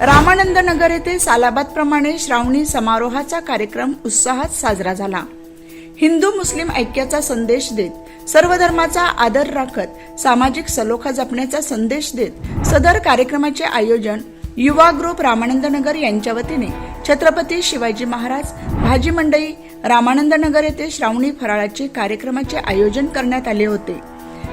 रामानंद नगर येथे सालाबाद प्रमाणे श्रावणी समारोहाचा कार्यक्रम उत्साहात साजरा झाला. हिंदू मुस्लिम ऐक्याचा संदेश देत सर्व धर्माचा आदर राखत सामाजिक सलोखा जपण्याचा संदेश देत सदर कार्यक्रमाचे आयोजन युवा ग्रुप रामानंद नगर यांच्या वतीने छत्रपती शिवाजी महाराज भाजी मंडई रामानंद नगर येथे श्रावणी फराळाचे कार्यक्रमाचे आयोजन करण्यात आले होते.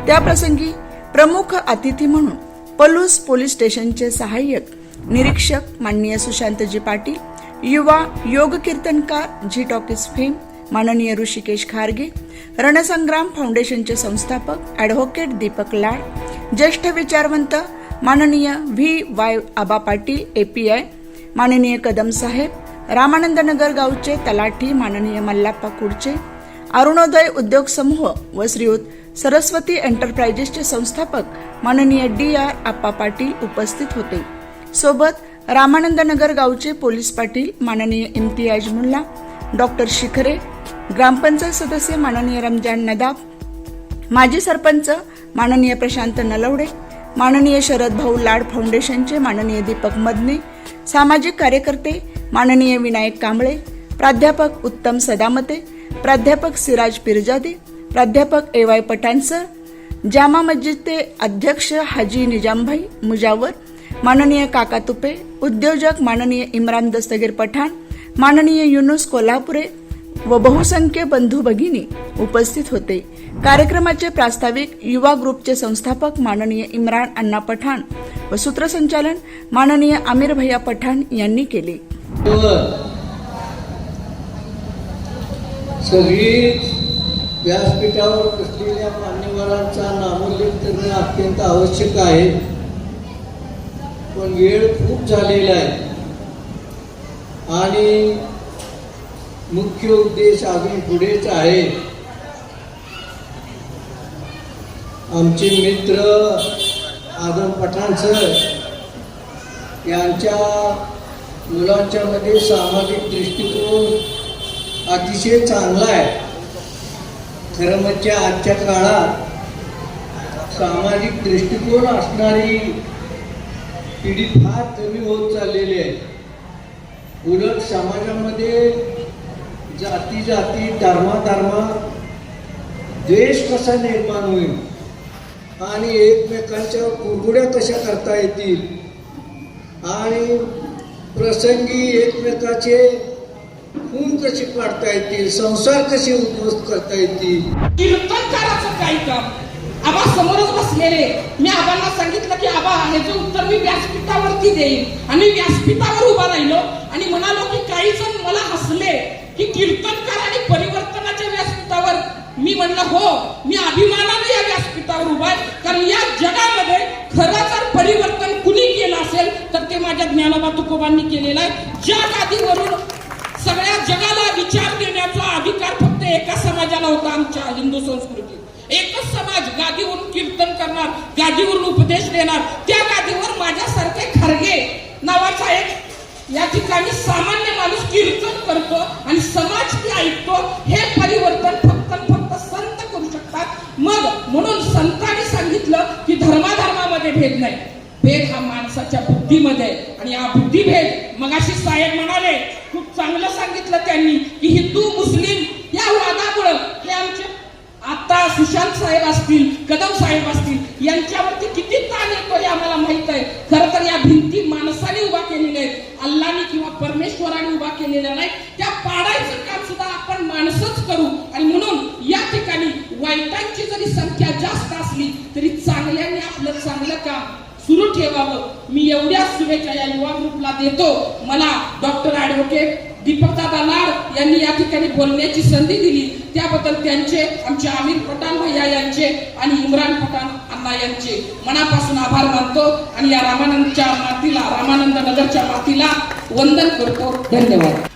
त्याप्रसंगी प्रमुख अतिथी म्हणून पलूस पोलीस स्टेशनचे सहाय्यक निरीक्षक माननीय सुशांतजी पाटील युवा योग कीर्तनकार झी टॉकीज फेम माननीय ऋषिकेश खारगे रणसंग्राम फाउंडेशनचे संस्थापक ॲडव्होकेट दीपक लाड ज्येष्ठ विचारवंत माननीय V Y Aba Patil A P I माननीय कदम साहेब रामानंदनगर गावचे तलाठी माननीय मल्लाप्पा कुडचे अरुणोदय उद्योग समूह व श्रीयुत सरस्वती एंटरप्राइजेसचे संस्थापक माननीय डी आर आप्पा पाटील उपस्थित होते. सोबत रामानंदनगर गावचे पोलीस पाटील माननीय इम्तियाज मुल्ला डॉक्टर शिखरे ग्रामपंचायत सदस्य माननीय रमजान नदाब माजी सरपंच माननीय प्रशांत नलवडे माननीय शरद भाऊ लाड फाउंडेशनचे माननीय दीपक मदने सामाजिक कार्यकर्ते माननीय विनायक कांबळे प्राध्यापक उत्तम सदामते प्राध्यापक सिराज पिरजादे प्राध्यापक A Y Pathan sir Jama मस्जिदचे अध्यक्ष हाजी निजामभाई मुजावर माननीय काका तुपे उद्योजक माननीय इम्रान दस्तगीर पठाण माननीय युनुस कोल्हापुरे व बहुसंख्य बंधू भगिनी उपस्थित होते. कार्यक्रमाचे प्रास्ताविक युवा ग्रुपचे संस्थापक माननीय इम्रान अण्णा पठाण व सूत्रसंचालन माननीय आमिर भैया पठाण यांनी केले. सगळी व्यासपीठावर बसलेल्या मान्यवरांचा नामोल्लेख करणे अत्यंत आवश्यक आहे. पण वेळ खूप झालेला आहे. आणि मुख्य उद्देश अजून पुढेच आहे. आमचे मित्र आदम पठाण सर यांच्या मुलांच्या मध्ये सामाजिक दृष्टिकोन अतिशय चांगला आहे. खरं म्हणजे आजच्या काळात सामाजिक दृष्टिकोन असणारी पिढी फार कमी होत चाललेली आहे. उलट समाजामध्ये जाती जाती धर्माधर्मा द्वेष कसा निर्माण होईल? आणि एकमेकांच्या कुरगुड्या कशा करता येतील? आणि प्रसंगी एकमेकाचे खून कसे पाडता येतील? संसार कसे उद्ध्वस्त करता येतील? काही काम आबा समोरच बसलेले. मी आबांना सांगितलं की आबा ह्याचं उत्तर मी व्यासपीठावरती देईन. आणि व्यासपीठावर उभा राहिलो आणि म्हणालो की काही जण मला हसले की कीर्तनकार आणि परिवर्तनाच्या व्यासपीठावर. मी म्हणलं हो मी अभिमानाने या व्यासपीठावर उभा आहे. कारण या जगामध्ये खरं जर परिवर्तन कुणी केलं असेल तर ते माझ्या ज्ञानोबा तुकोबांनी केलेलं आहे. ज्या गादीवरून सगळ्या जगाला विचार देण्याचा अधिकार फक्त एका समाजाला होता आमच्या हिंदू संस्कृतीत. एकच समाज गादीवरून कीर्तन करणार गादीवरून उपदेश देणार त्या गादीवर माझ्यासारखे खरगे नावाचा एक या ठिकाणी सामान्य माणूस कीर्तन करतो आणि समाज ते ऐकतो हे परिवर्तन फक्त फक्त संत करू शकतात. मग म्हणून संतांनी सांगितलं की धर्माधर्मामध्ये भेद नाही. भेद हा माणसाच्या बुद्धीमध्ये आणि हा बुद्धिभेद. मगाशी साहेब म्हणाले खूप चांगलं सांगितलं त्यांनी की हिंदू मुस्लिम या वादामुळं हे आमचे सुशांत साहेब असतील कदम साहेब असतील यांच्यावरती किती ताण येतो हे आम्हाला माहीत आहे. खरं तर या भिंती माणसाने उभा केलेल्या आहेत. अल्लाने किंवा परमेश्वराने उभा केलेल्या नाही. त्या पाडायचं काम सुद्धा आपण माणसंच करू. आणि म्हणून या ठिकाणी वाईटांची जरी संख्या जास्त असली तरी चांगल्याने आपलं चांगलं काम सुरू ठेवावं. मी एवढ्या शुभेच्छा या युवा ग्रुपला देतो. मला डॉक्टर ऍडव्होकेट दीपकदादा लाड यांनी या ठिकाणी बोलण्याची संधी दिली. त्याबद्दल त्यांचे आमचे आमिर पठाण भैया यांचे आणि इम्रान पठाण अण्णा यांचे मनापासून आभार मानतो आणि या रामानंदच्या मातीला रामानंद नगरच्या मातीला वंदन करतो. धन्यवाद.